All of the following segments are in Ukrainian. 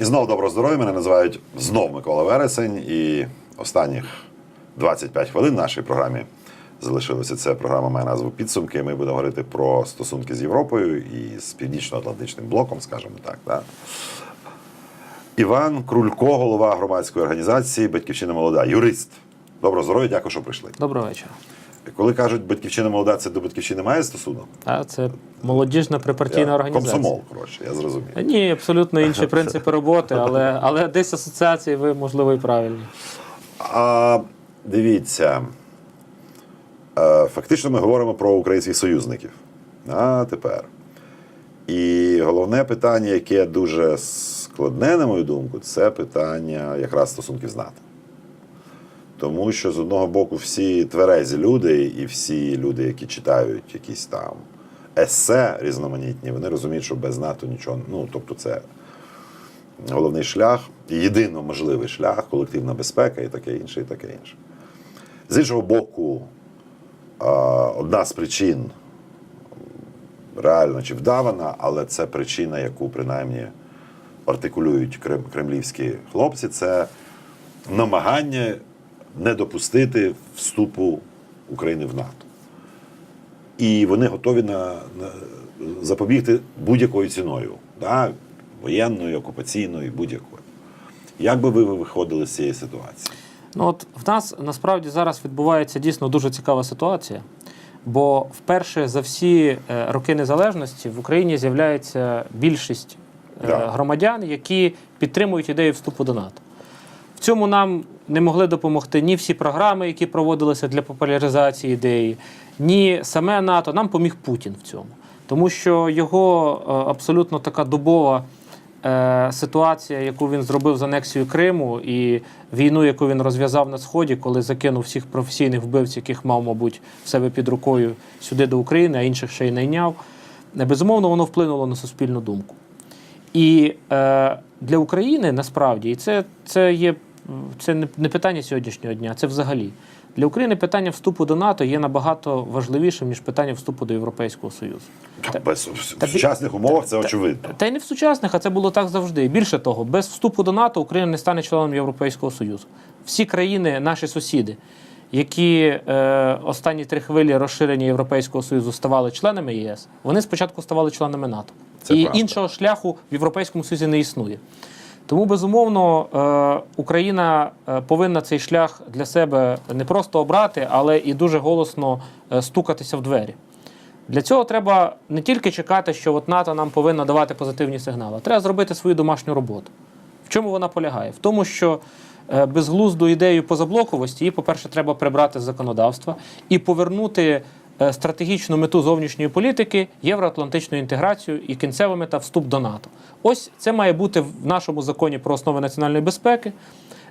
І знов добро здоров'я. Мене називають знов Микола Вересень. І останніх 25 хвилин нашій програмі залишилося. Це програма має назву Підсумки. Ми будемо говорити про стосунки з Європою і з Північно-Атлантичним блоком, скажімо так. Да? Іван Крулько, голова громадської організації Батьківщина молода, юрист. Добро здоров'я, дякую, що прийшли. Доброго вечора. Коли кажуть батьківщина молода, це до батьківщини має стосунок? А це молодіжна припартійна Я- організація. Комсомол, коротше, я зрозумів. Ні, абсолютно інші принципи роботи, але, але десь асоціації ви, можливо, і правильні. А дивіться, е, фактично ми говоримо про українських союзників. А тепер. І головне питання, яке дуже складне, на мою думку, це питання якраз стосунків з НАТО. Тому що з одного боку всі тверезі люди і всі люди, які читають якісь там есе різноманітні, вони розуміють, що без НАТО нічого. Ну, тобто, це головний шлях, єдино можливий шлях, колективна безпека і таке інше, і таке інше. З іншого боку, одна з причин реально чи вдавана, але це причина, яку принаймні артикулюють кремлівські хлопці, це намагання не допустити вступу України в НАТО. І вони готові на, на запобігти будь-якою ціною, да? воєнною, окупаційною, будь-якою. Як би ви виходили з цієї ситуації? Ну от в нас насправді зараз відбувається дійсно дуже цікава ситуація. Бо вперше за всі е, роки незалежності в Україні з'являється більшість е, Да. громадян, які підтримують ідею вступу до НАТО. В цьому нам не могли допомогти ні всі програми, які проводилися для популяризації ідеї, ні саме НАТО. Нам поміг Путін в цьому. Тому що його е, абсолютно така дубова е, ситуація, яку він зробив з анексією Криму, і війну, яку він розв'язав на Сході, коли закинув всіх професійних вбивців, яких мав, мабуть, в себе під рукою сюди до України, а інших ще й найняв. Е, Безумовно, воно вплинуло на суспільну думку. І е, для України насправді, і це, це є це не, питання сьогоднішнього дня, це взагалі. Для України питання вступу до НАТО є набагато важливішим, ніж питання вступу до Європейського Союзу. Та- Без, в та- сучасних умовах це очевидно. Та й не в сучасних, а це було так завжди. Більше того, без вступу до НАТО Україна не стане членом Європейського Союзу. Всі країни, наші сусіди, які е, останні три хвилі розширення Європейського Союзу ставали членами ЄС, вони спочатку ставали членами НАТО. Це і правда. іншого шляху в Європейському Союзі не існує. Тому, безумовно, е, Україна е, повинна цей шлях для себе не просто обрати, але і дуже голосно е, стукатися в двері. Для цього треба не тільки чекати, що от НАТО нам повинна давати позитивні сигнали, треба зробити свою домашню роботу. В чому вона полягає? В тому, що безглузду ідею позаблоковості її, по-перше, треба прибрати з законодавства і повернути стратегічну мету зовнішньої політики, євроатлантичну інтеграцію і кінцева мета вступ до НАТО. Ось це має бути в нашому законі про основи національної безпеки.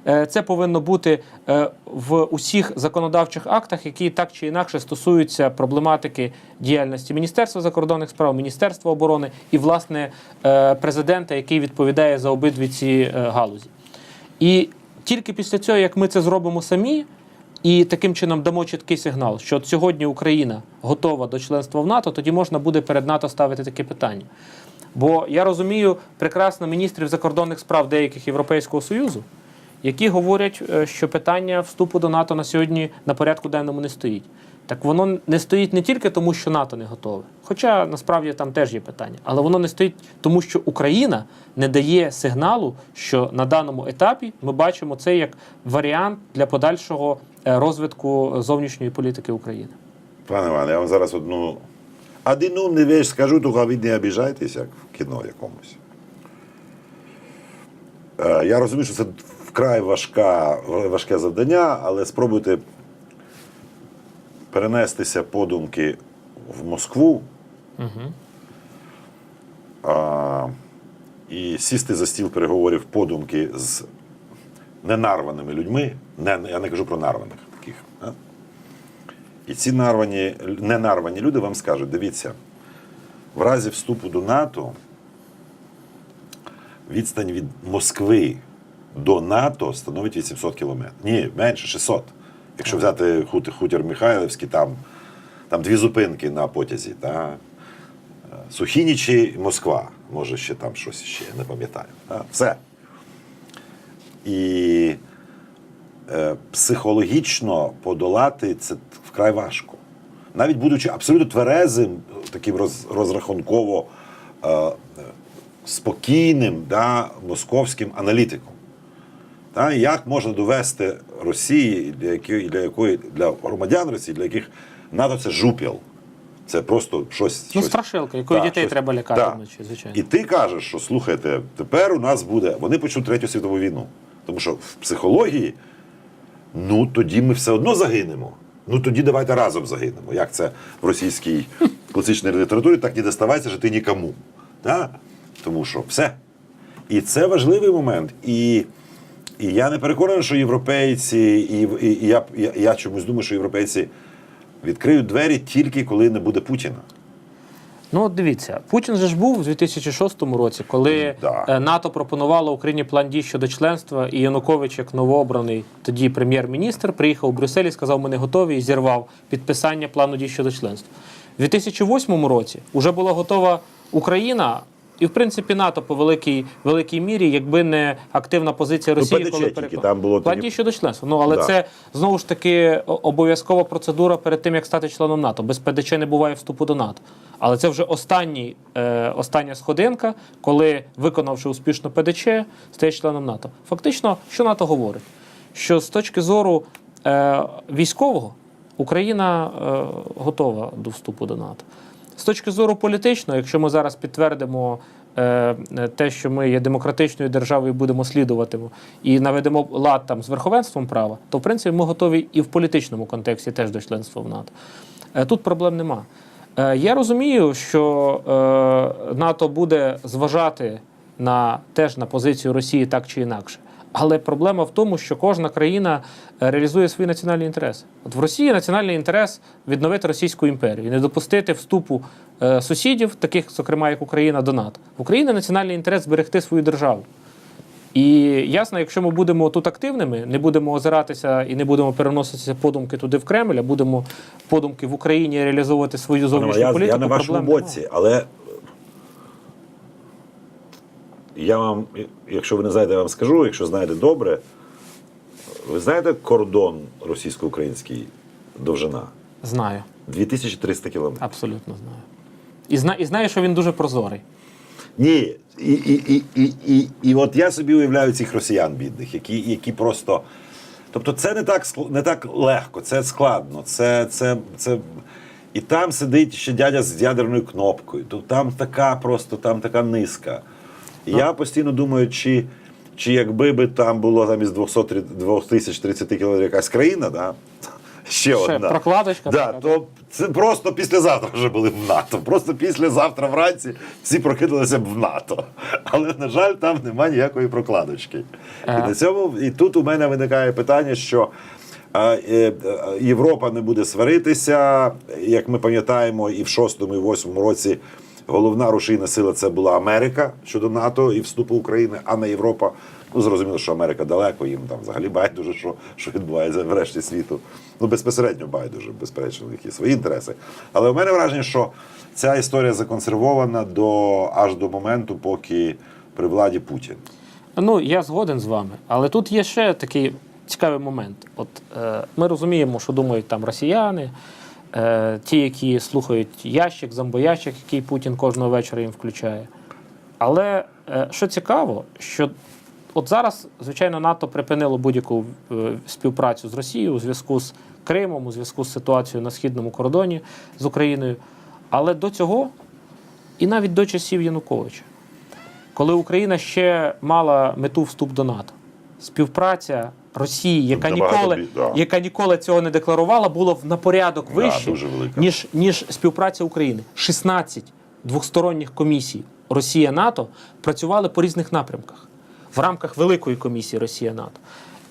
Е, Це повинно бути е, в усіх законодавчих актах, які так чи інакше стосуються проблематики діяльності Міністерства закордонних справ, Міністерства оборони і, власне, е, президента, який відповідає за обидві ці е, галузі. І тільки після цього, як ми це зробимо самі, і таким чином дамо чіткий сигнал, що сьогодні Україна готова до членства в НАТО, тоді можна буде перед НАТО ставити таке питання. Бо я розумію прекрасно міністрів закордонних справ деяких Європейського Союзу, які говорять, е, що питання вступу до НАТО на сьогодні на порядку денному не стоїть. Так воно не стоїть не тільки тому, що НАТО не готове, хоча насправді там теж є питання, але воно не стоїть тому, що Україна не дає сигналу, що на даному етапі ми бачимо це як варіант для подальшого е, розвитку зовнішньої політики України. Пане Іване, я вам зараз одну одну не вещь скажу, тільки ви не обіжайтесь, як в кіно якомусь. Е, Я розумію, що це вкрай важка, важке завдання, але спробуйте перенестися подумки в Москву а, і сісти за стіл переговорів подумки з ненарваними людьми. Не, я не кажу про нарваних таких. а? І ці нарвані, ненарвані люди вам скажуть: дивіться, в разі вступу до НАТО відстань від Москви до НАТО становить 800 кілометрів. Ні, менше 600. Якщо взяти хутір, Михайлівський, там, там дві зупинки на потязі. Та? Сухінічі Москва. Може, ще там щось ще, не пам'ятаю. Та? Все. І е, психологічно подолати це вкрай важко. Навіть будучи абсолютно тверезим, таким роз, розрахунково е, спокійним да, московським аналітиком. Та, як можна довести Росії, для якої, для якої для громадян Росії, для яких НАТО це жупіл. Це просто щось. Ну, щось страшилка, якою дітей щось- треба лякати так. вночі, звичайно. І ти кажеш, що слухайте, тепер у нас буде. Вони почнуть третю світову війну. Тому що в психології, ну тоді ми все одно загинемо. Ну тоді давайте разом загинемо. Як це в російській класичній літературі так не доставайся жити нікому. Да? Тому що все. І це важливий момент. І, і я не переконаний, що європейці, і, і, і я, я, я чомусь думаю, що європейці відкриють двері тільки коли не буде Путіна. Ну, от дивіться, Путін же ж був у 2006 році, коли Да. е, НАТО пропонувало Україні план дій щодо членства, і Янукович, як новообраний тоді прем'єр-міністр, приїхав у Брюссель і сказав, ми не готові, і зірвав підписання плану дій щодо членства. У 2008 році вже була готова Україна. І в принципі НАТО по великій великій мірі, якби не активна позиція Ну, Росії, ПДЧ коли перекон- там було тоді- щодо членства. Ну але Да. це знову ж таки обов'язкова процедура перед тим, як стати членом НАТО. Без ПДЧ не буває вступу до НАТО. Але це вже останній, е, остання сходинка, коли, виконавши успішно ПДЧ, стає членом НАТО. Фактично, що НАТО говорить? Що з точки зору е, військового Україна е, готова до вступу до НАТО. З точки зору політичного, якщо ми зараз підтвердимо е, те, що ми є демократичною державою, будемо слідувати і наведемо лад там з верховенством права, то в принципі ми готові і в політичному контексті теж до членства в НАТО. Е, Тут проблем нема. Е, Я розумію, що НАТО буде зважати на теж на позицію Росії так чи інакше. Але проблема в тому, що кожна країна е, реалізує свої національні інтереси. От в Росії національний інтерес відновити Російську імперію не допустити вступу е, сусідів, таких, зокрема, як Україна, до НАТО. В Україні національний інтерес зберегти свою державу. І ясно, якщо ми будемо тут активними, не будемо озиратися і не будемо переноситися подумки туди в Кремль, а будемо подумки в Україні реалізовувати свою зовнішню я, політику. я на вашому боці, але я вам, якщо ви не знаєте, я вам скажу, якщо знаєте добре, ви знаєте кордон російсько-український довжина? Знаю, 2300 кілометрів. абсолютно знаю. І знаю, і знаю, що він дуже прозорий. Ні. І, і, і, і, і, і от я собі уявляю цих росіян бідних, які, які просто. Тобто це не так, не так легко, це складно. Це, це, це... І там сидить ще дядя з ядерною кнопкою. То там така просто, там така низка. І я постійно думаю, чи, чи якби би там було замість 200, 2030 кілометрів якась країна, да? ще, Ще одна. прокладочка Да, така, то це просто післязавтра вже були в НАТО. Просто післязавтра вранці всі прокинулися б в НАТО. Але, на жаль, там немає ніякої прокладочки. І, на цьому, і тут у мене виникає питання, що а, е, е, Європа не буде сваритися. Як ми пам'ятаємо, і в 6-му, і 8-му році головна рушійна сила це була Америка щодо НАТО і вступу України, а не Європа. Ну, зрозуміло, що Америка далеко, їм там взагалі байдуже, що, що відбувається в решті світу. Ну, безпосередньо байдуже, безперечно, є свої інтереси. Але у мене враження, що ця історія законсервована до аж до моменту, поки при владі Путін. Ну, я згоден з вами, але тут є ще такий цікавий момент. От е, ми розуміємо, що думають там росіяни, ті, які слухають ящик, зомбоящик, який Путін кожного вечора їм включає. Але е, що цікаво, що от зараз, звичайно, НАТО припинило будь-яку е, співпрацю з Росією у зв'язку з Кримом, у зв'язку з ситуацією на східному кордоні з Україною. Але до цього, і навіть до часів Януковича, коли Україна ще мала мету вступ до НАТО, співпраця Росії, яка ніколи, бі- да. яка ніколи цього не декларувала, була в- на порядок вище, велика. ніж, ніж співпраця України. 16 двосторонніх комісій Росія-НАТО працювали по різних напрямках в рамках Великої комісії Росія-НАТО.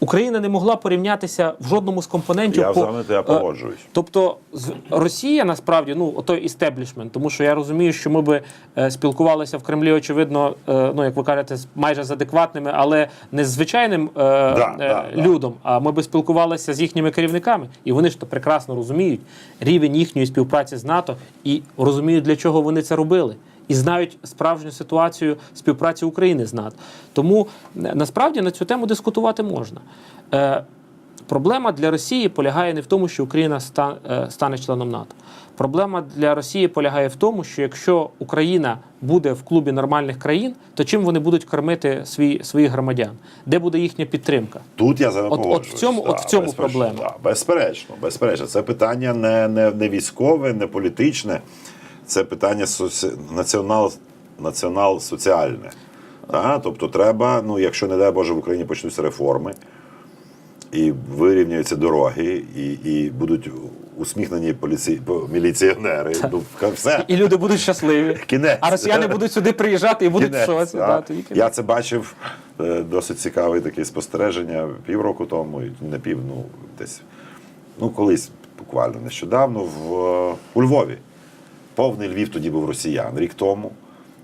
Україна не могла порівнятися в жодному з компонентів. Я по, я е, погоджуюсь. Тобто з- Росія насправді ну отой істеблішмент, тому що я розумію, що ми би е, спілкувалися в Кремлі, очевидно, е, ну як ви кажете, з майже з адекватними, але не з звичайним Да, е, да, да. людом. А ми би спілкувалися з їхніми керівниками, і вони ж то прекрасно розуміють рівень їхньої співпраці з НАТО і розуміють, для чого вони це робили. І знають справжню ситуацію співпраці України з НАТО. Тому е, насправді на цю тему дискутувати можна. Е, Проблема для Росії полягає не в тому, що Україна е, стане членом НАТО. Проблема для Росії полягає в тому, що якщо Україна буде в клубі нормальних країн, то чим вони будуть кормити свій, своїх громадян? Де буде їхня підтримка? Тут я за От- от в цьому- от в цьому безперечно, проблема. да, безперечно, безперечно. Це питання не, не, не військове, не політичне, це питання соці... націонал... націонал-соціальне. Да? Тобто треба, ну, якщо, не дай Боже, в Україні почнуться реформи, і вирівняються дороги, і, і будуть усміхнені поліці... міліціонери. Ну, все. І люди будуть щасливі. Кінець. А росіяни будуть сюди приїжджати і будуть в Кінець, шоці. да. Да. Я це бачив е, досить цікаве таке спостереження півроку тому, не пів, ну десь ну колись буквально нещодавно в е, у Львові. Повний Львів тоді був росіян рік тому.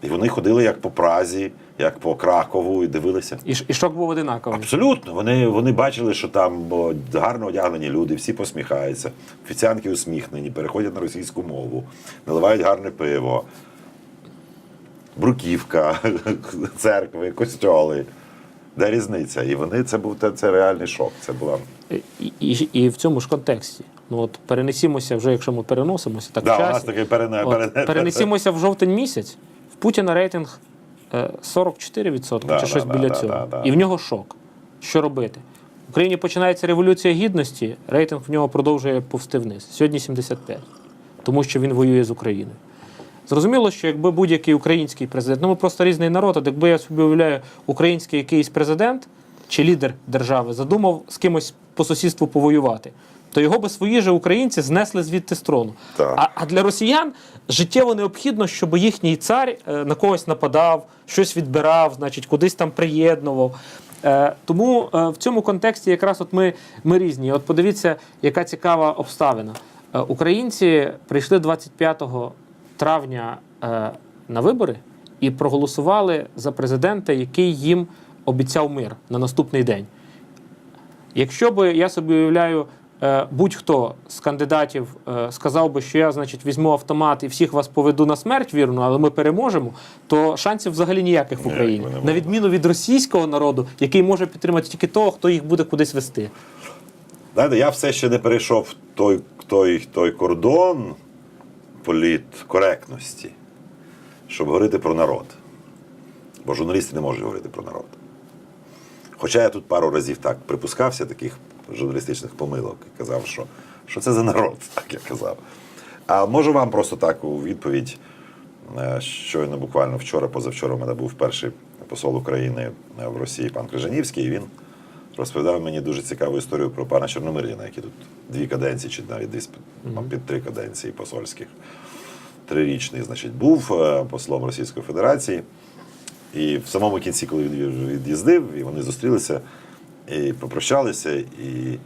І вони ходили як по Празі, як по Кракову, і дивилися. І, і шок був одинаковий. Абсолютно. Вони, вони бачили, що там гарно одягнені люди, всі посміхаються, офіціанки усміхнені, переходять на російську мову, наливають гарне пиво, бруківка, церкви, костьоли. Де різниця? І вони це був це, реальний шок. Це була І, і, і в цьому ж контексті. Ну от перенесімося вже, якщо ми переносимося, так да, в у нас такий перене, От, перене, перенесімося в жовтень місяць. В Путіна рейтинг е, 44% Да, чи да, щось да, біля да, цього. да, да. І в нього шок. Що робити? В Україні починається революція гідності, рейтинг в нього продовжує повсти вниз. Сьогодні 75, тому що він воює з Україною. Зрозуміло, що якби будь-який український президент, ну ми просто різний народ, а якби я собі уявляю, український якийсь президент чи лідер держави задумав з кимось по сусідству повоювати, то його би свої же українці знесли звідти з трону. Так. А, а для росіян життєво необхідно, щоб їхній цар е, на когось нападав, щось відбирав, значить, кудись там приєднував. Е, тому е, в цьому контексті якраз от ми, ми різні. От подивіться, яка цікава обставина. Е, українці прийшли 25 травня е, на вибори і проголосували за президента, який їм обіцяв мир на наступний день. Якщо би я собі уявляю, е, будь-хто з кандидатів е, сказав би, що я, значить, візьму автомат і всіх вас поведу на смерть вірно, але ми переможемо, то шансів взагалі ніяких в Україні, на відміну від російського народу, який може підтримати тільки того, хто їх буде кудись вести. Знаєте, я все ще не перейшов той, той, той кордон політкоректності, щоб говорити про народ. Бо журналісти не можуть говорити про народ. Хоча я тут пару разів так припускався таких журналістичних помилок і казав, що, що це за народ, так я казав. А можу вам просто так у відповідь. Е, Щойно буквально вчора, позавчора, у мене був перший посол України в Росії, пан Крижанівський, і він розповідав мені дуже цікаву історію про пана Чорномирдіна, який тут дві каденції, чи навіть десь під, під три каденції посольських. Трирічний, значить, був е, послом Російської Федерації. І в самому кінці, коли він від'їздив, і вони зустрілися і попрощалися, і,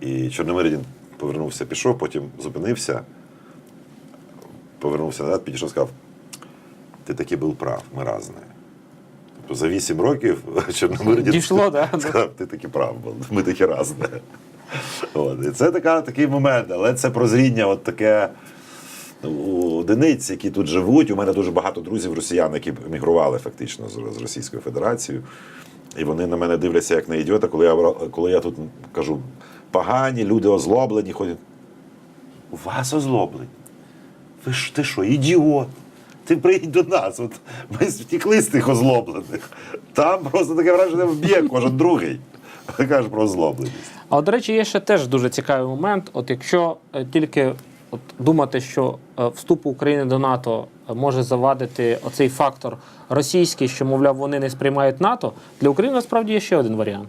і Чорномирдін повернувся, пішов, потім зупинився, повернувся назад, підійшов сказав: ти таки був прав, ми разні. Тобто за 8 років Чорномирдін Дійшло, да? сказав, ти таки прав, бо ми такі разні. От. І це така, такий момент, але це прозріння, от таке. ну, У одиниць, які тут живуть, у мене дуже багато друзів росіян, які емігрували фактично з, з Російською Федерацією. І вони на мене дивляться як на ідіота, коли я, коли я тут кажу, погані, люди озлоблені, ходять. У вас озлоблені? Ви ж ти що, ідіот? Ти приїдь до нас. От ми втікли з тих озлоблених. Там просто таке враження вб'є кожен другий. Ти кажеш про озлобленість. А от, до речі, є ще теж дуже цікавий момент. От якщо е, тільки от, думати, що е, вступ України до НАТО е, може завадити оцей фактор російський, що, мовляв, вони не сприймають НАТО, для України насправді є ще один варіант.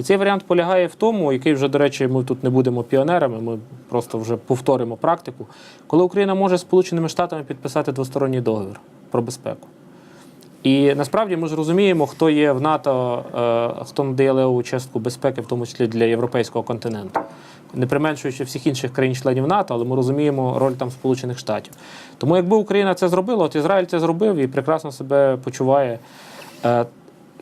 І цей варіант полягає в тому, який вже, до речі, ми тут не будемо піонерами, ми просто вже повторимо практику, коли Україна може з Сполученими Штатами підписати двосторонній договір про безпеку. І насправді ми ж розуміємо, хто є в НАТО, е, хто надає левову частку безпеки, в тому числі для європейського континенту, не применшуючи всіх інших країн-членів НАТО, але ми розуміємо роль там Сполучених Штатів. Тому якби Україна це зробила, от Ізраїль це зробив і прекрасно себе почуває.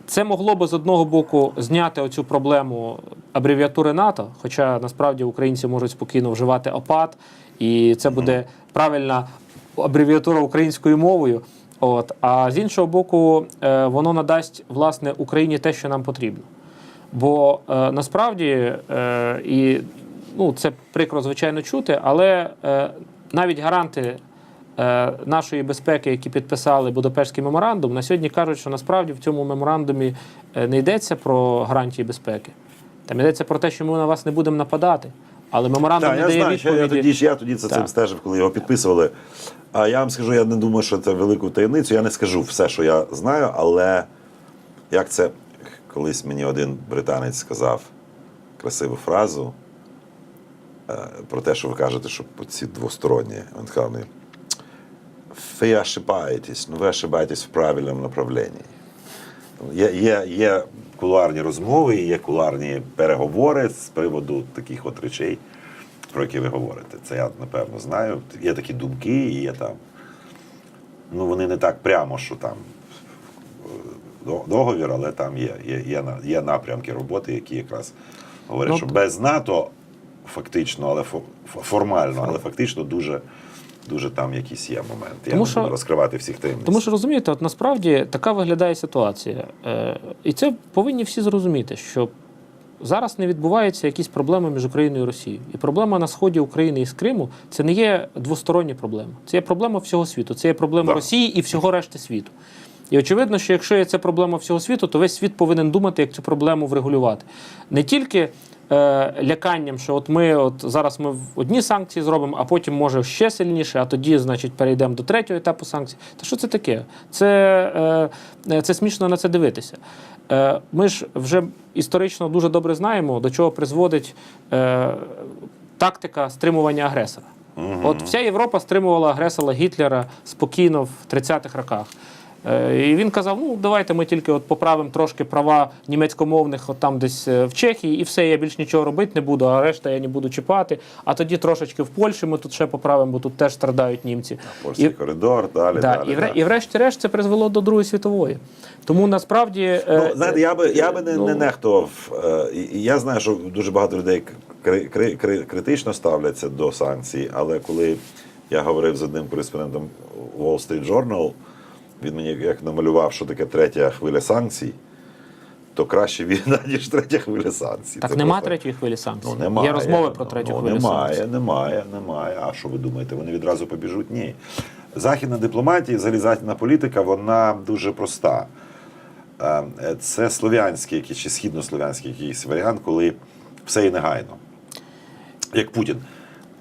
Це могло би з одного боку зняти оцю проблему абревіатури НАТО, хоча насправді українці можуть спокійно вживати ОПАД, і це буде правильна абревіатура українською мовою. От, а з іншого боку, е, воно надасть власне Україні те, що нам потрібно. Бо е, насправді е, і ну, це прикро, звичайно, чути, але е, навіть гаранти нашої безпеки, які підписали Будапештський меморандум, на сьогодні кажуть, що насправді в цьому меморандумі е, не йдеться про гарантії безпеки. Там йдеться про те, що ми на вас не будемо нападати. Але меморандум Так, не я дає знаю, що я тоді, ж- я тоді за цим стежив, коли його підписували. А я вам скажу, я не думаю, що це велику таємницю. Я не скажу все, що я знаю, але як це колись мені один британець сказав красиву фразу е, про те, що ви кажете, що ці двосторонні. Він сказав мені, ви ошибаєтесь, ну ви ошибаєтесь в правильному направленні. Є, є, є кулуарні розмови, є кулуарні переговори з приводу таких от речей, про які ви говорите. Це я напевно знаю. Є такі думки, і є там. Ну, вони не так прямо, що там е, договір, але там є, є, є, є напрямки роботи, які якраз говорять, Ну, що без НАТО фактично, але фо- фо- формально, але фактично дуже, дуже там якісь є моменти. Я Тому не що- буду розкривати всіх таємниць. Тому що розумієте, от насправді така виглядає ситуація. Е, і це повинні всі зрозуміти, що зараз не відбуваються якісь проблеми між Україною і Росією. І проблема на сході України і з Криму це не є двосторонні проблеми. Це є проблема всього світу. Це є проблема да. Росії і всього решти світу. І очевидно, що якщо є це проблема всього світу, то весь світ повинен думати, як цю проблему врегулювати. Не тільки е, ляканням, що от ми от зараз ми одні санкції зробимо, а потім може ще сильніше, а тоді, значить, перейдемо до третього етапу санкцій. Та що це таке? Це, е, е, це смішно на це дивитися. Е, ми ж вже історично дуже добре знаємо, до чого призводить е, тактика стримування агресора. От вся Європа стримувала агресора Гітлера спокійно в 30-х роках. Е, І він казав: ну давайте ми тільки от поправимо трошки права німецькомовних, от там десь е, в Чехії, і все, я більш нічого робити не буду, а решта я не буду чіпати. А тоді трошечки в Польщі ми тут ще поправимо, бо тут теж страдають німці. Польський І- коридор, далі, Да, далі. і, вре- да. і врешті-решт це призвело до Другої світової. Тому насправді е, Ну, знаєте, я би, я би не, ну, не нехтував. е, я знаю, що дуже багато людей кри, кри, кри, критично ставляться до санкцій, але коли я говорив з одним кореспондентом Wall Street Journal, він мені як намалював, що таке третя хвиля санкцій, то краще війна, ніж третя хвиля санкцій. так Це нема просто- третьої хвилі санкцій. Ну, немає. Є розмови про третю ну, хвилю немає, санкцій. Немає, немає. А що ви думаєте? Вони відразу побіжуть? Ні. Західна дипломатія, взагалі західна політика, вона дуже проста. Е, Це слов'янський чи східнослов'янський якийсь варіант, коли все і негайно. Як Путін.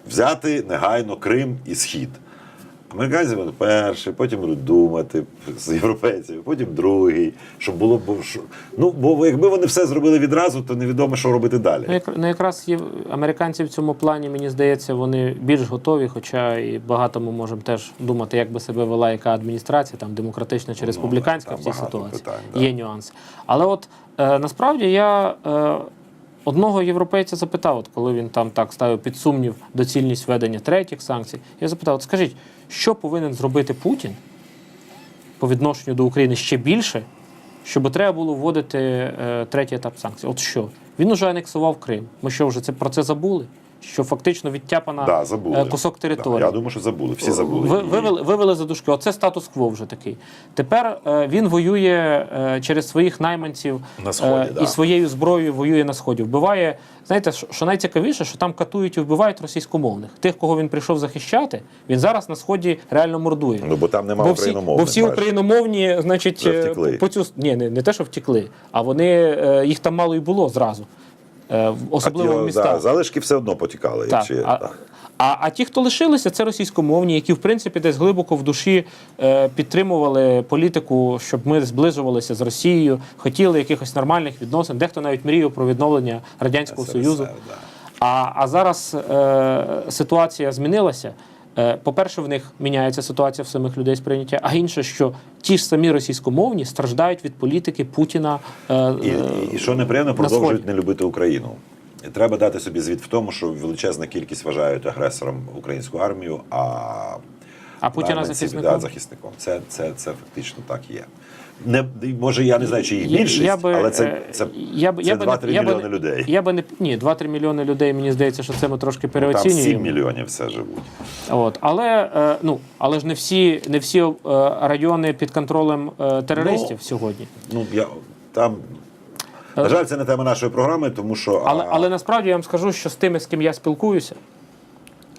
Взяти негайно Крим і Схід. Американці будуть перший, потім будуть думати з європейцями, потім другий, щоб було б. Ну, бо якби вони все зробили відразу, то невідомо, що робити далі. Ну, як- ну, якраз є американці в цьому плані, мені здається, вони більш готові, хоча і багато ми можемо теж думати, як би себе вела яка адміністрація, там демократична чи Ну, республіканська там в цій ситуації. питань, да. Є нюанси. Але от е, насправді я е, одного європейця запитав, от коли він там так ставив під сумнів доцільність введення третіх санкцій, я запитав: от скажіть, що повинен зробити Путін по відношенню до України ще більше, щоб треба було вводити е, третій етап санкцій. От що? Він уже анексував Крим. Ми що вже це про це забули? Що фактично відтяпана Да, забули. е, кусок території. Да, я думаю, що забули. Всі забули. Ви, вивели, вивели за дужки. Оце статус-кво вже такий. Тепер е, він воює е, через своїх найманців На Сході, е, да. і своєю зброєю воює на сході. Вбиває. Знаєте, що, найцікавіше, що там катують і вбивають російськомовних. Тих, кого він прийшов захищати, він зараз на сході реально мордує. Ну, бо там нема Бо всі, україномовних. бо всі україномовні, значить, по цю ні, не, не те, що втекли, а вони е, їх там мало і було зразу, особливо в ті, містах. Да, залишки все одно потікали. Так, якщо, а, так. а, а ті, хто лишилися, це російськомовні, які в принципі десь глибоко в душі е, підтримували політику, щоб ми зближувалися з Росією, хотіли якихось нормальних відносин. Дехто навіть мріяв про відновлення радянського СРСР, союзу. да. А, а зараз е, ситуація змінилася. Е, По-перше, в них міняється ситуація в самих людей сприйняття, а інше, що ті ж самі російськомовні страждають від політики Путіна. е, І, і, що неприємно, продовжують не любити Україну. Треба дати собі звіт в тому, що величезна кількість вважають агресором українську армію, а А Путіна захисником? Да, захисником. Це, це, це фактично так є. Не, може, я не знаю, чи їх більшість, я би, але це, е, це, я б- це я 2-3 не- я мільйони не- людей. Я би не ні, 2-3 мільйони людей. Мені здається, що це ми трошки Там 7 мільйонів все живуть. От, але е, ну але ж не всі не всі е, райони під контролем терористів Ну, сьогодні. Ну, я, там, на жаль, це не тема нашої програми, тому що. Але, а, але насправді я вам скажу, що з тими, з ким я спілкуюся,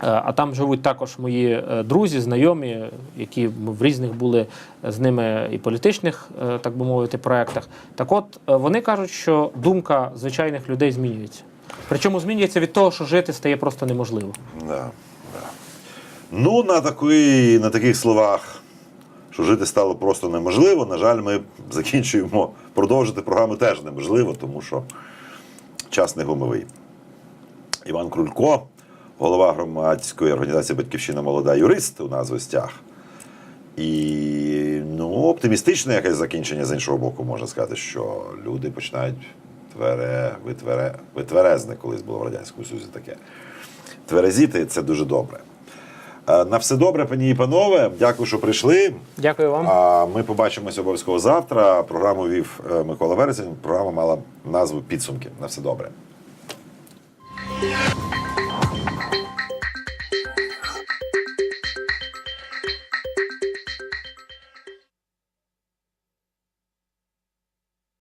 а там живуть також мої е, друзі, знайомі, які в різних були з ними і політичних, е, так би мовити, проєктах. Так от е, вони кажуть, що думка звичайних людей змінюється. Причому змінюється від того, що жити стає просто неможливо. Да, да. Ну, на, такої, на таких словах, що жити стало просто неможливо. На жаль, ми закінчуємо продовжити програму теж неможливо, тому що час не гумовий. Іван Крулько, голова громадської організації Батьківщина Молода юрист у нас в гостях. І ну, оптимістичне якесь закінчення з іншого боку, можна сказати, що люди починають твере, витвере, витверезне, колись було в Радянському Союзі таке. Тверезіти це дуже добре. Е, На все добре, пані і панове. Дякую, що прийшли. Дякую вам. А ми побачимося обов'язково завтра. Програму вів е, Микола Вересень. Програма мала назву Підсумки. На все добре.